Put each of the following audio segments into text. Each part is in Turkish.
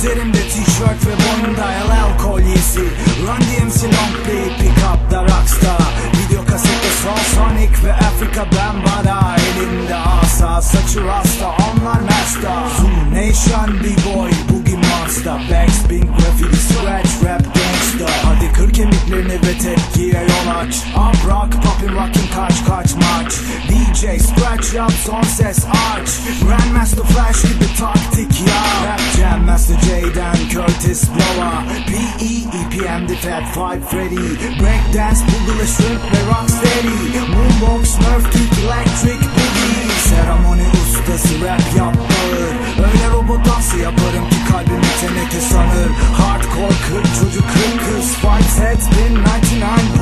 Üzerimde tişört ve boynumda LL kolyesi. Run DMC long play pick up da rockstar. Video kasette Soul Sonic ve Afrika Bambara. Elinde asa saçı rasta onlar mesta Zoom Nation B-Boy Boogie Monster. Backspin graffiti scratch rap gangsta Hadi kır kemiklerini ve tepkiye yol aç. Up rock poppin' rockin' kaç kaç maç. DJ Scratch yap son ses aç Grandmaster Flash gibi taktik ya. Rap Jam Master J'den Curtis Blowa P.E. EPM'di Fat Five Freddy. Breakdance Bulgula Shrimp ve Rocksteady Moonwalk Smurf Kick Electric Boogie. Seremoni ustası rap yap bağır Öyle robot dansı yaparım ki kalbimi teneke sanır Hardcore kırk çocuk kırk kız Fight has been 99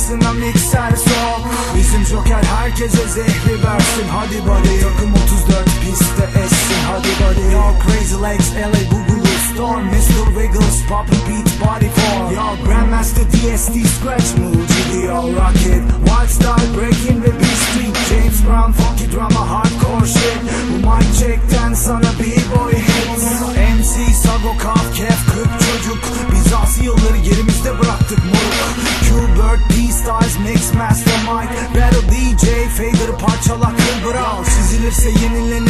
arasına mikser sok Bizim joker herkese zehri versin. Hadi buddy. Takım 34 pistte essin. Hadi buddy. Yo crazy legs LA Boogaloo Storm Mr. Wiggles Poppin beat body form Yo Grandmaster DSD Scratch Move GDO Rocket Wild style breaking ve beat street James Brown funky drama hardcore shit. Bu mic check'ten sana b-boy D-Styles Mix Master Mike Battle DJ Fader parçala kırbıral Çizilirse yenilenir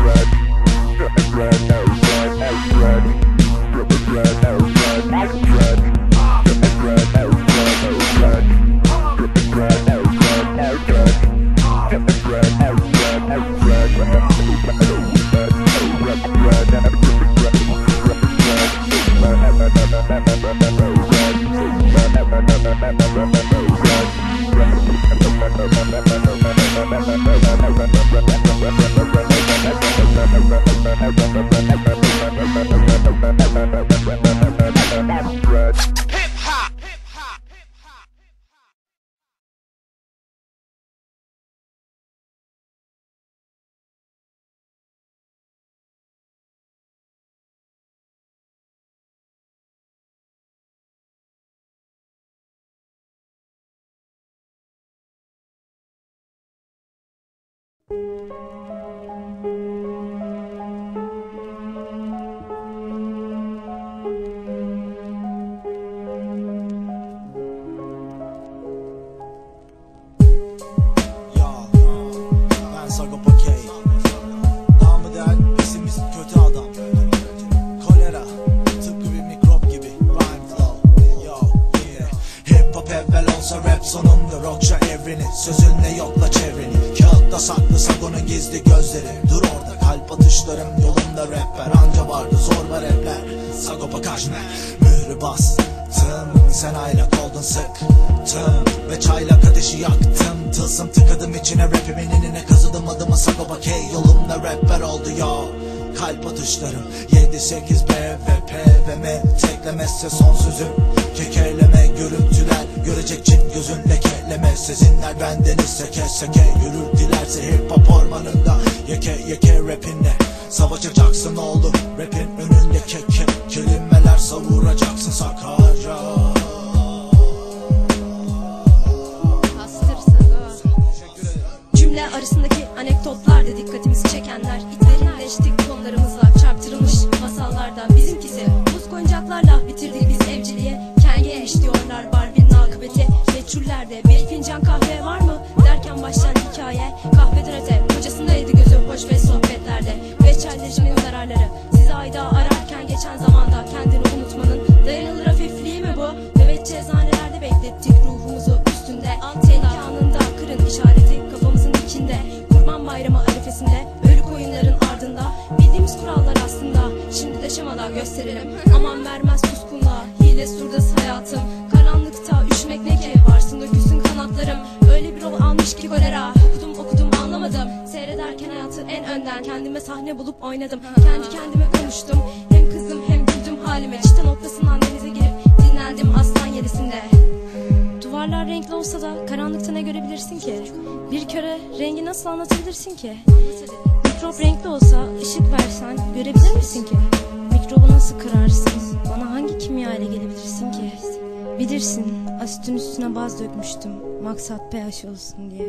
hop. Ya Sagopa K. Namı değer isimiz kötü adam. Kolera tıpkı bir mikrop gibi. Rhyme flow Yo yeah. Hip hop evvel olsa rap sonunda Rockça evreni Sözünle yokla çevreni Kağıtta saklı Sago'nun gizli gözleri. Dur orada kalp atışlarım yolunda rapper. Anca vardı zorba rapler. Sagopa Kajmer Mührü bastım Sen aylak oldun sık Tım ve çaylak ateşi yaktım. Tılsım tıkadım içine rapimin enine kazıdım adımı Sagopa K. Yolumda rapper oldu yo Kalp atışlarım. 7-8 B ve P ve M. Teklemezse son sözüm. Kekeleme görüntüler Görecek çift gözün. Lekeleme Sezinler benden ise kes seke. Yürür dilerse hip hop ormanında. Yeke yeke rapinle Savaşacaksın oğlum Rapin Cümle arasındaki anekdotlar da dikkatimizi çekenler. İtverimleştik konularımızla çarptırılmış masallarda Bizimkisi buz koyuncaklarla bitirdik biz evciliğe. Kenge işliyorlar Barbie'nin akıbeti. Meçhullerde bir fincan kahve var mı? Derken başlayan hikaye Kahveden öte kocasındaydı gözü hoş ve sohbetlerde. Reçelleşmenin zararları Size fayda ararken geçen zamanda kendini unutmanın şemalar gösterelim. Aman vermez suskunluğa hile surdası hayatım. Karanlıkta üşümek ne ki varsın dökülsün kanatlarım. Öyle bir rol almış ki kolera. Okudum okudum anlamadım. Seyrederken hayatı en önden Kendime sahne bulup oynadım. Kendi kendime konuştum. Hem kızdım hem güldüm halime. Çıta noktasından denize girip dinlendim aslan yerisinde. Duvarlar renkli olsa da karanlıkta ne görebilirsin ki? Bir köre rengi nasıl anlatabilirsin ki? Mikrop renkli olsa ışık versen görebilir misin ki? Mikrobu nasıl kırarsın? Bana hangi kimya ile gelebilirsin ki? Bilirsin asitin üstüne baz dökmüştüm maksat pH olsun diye.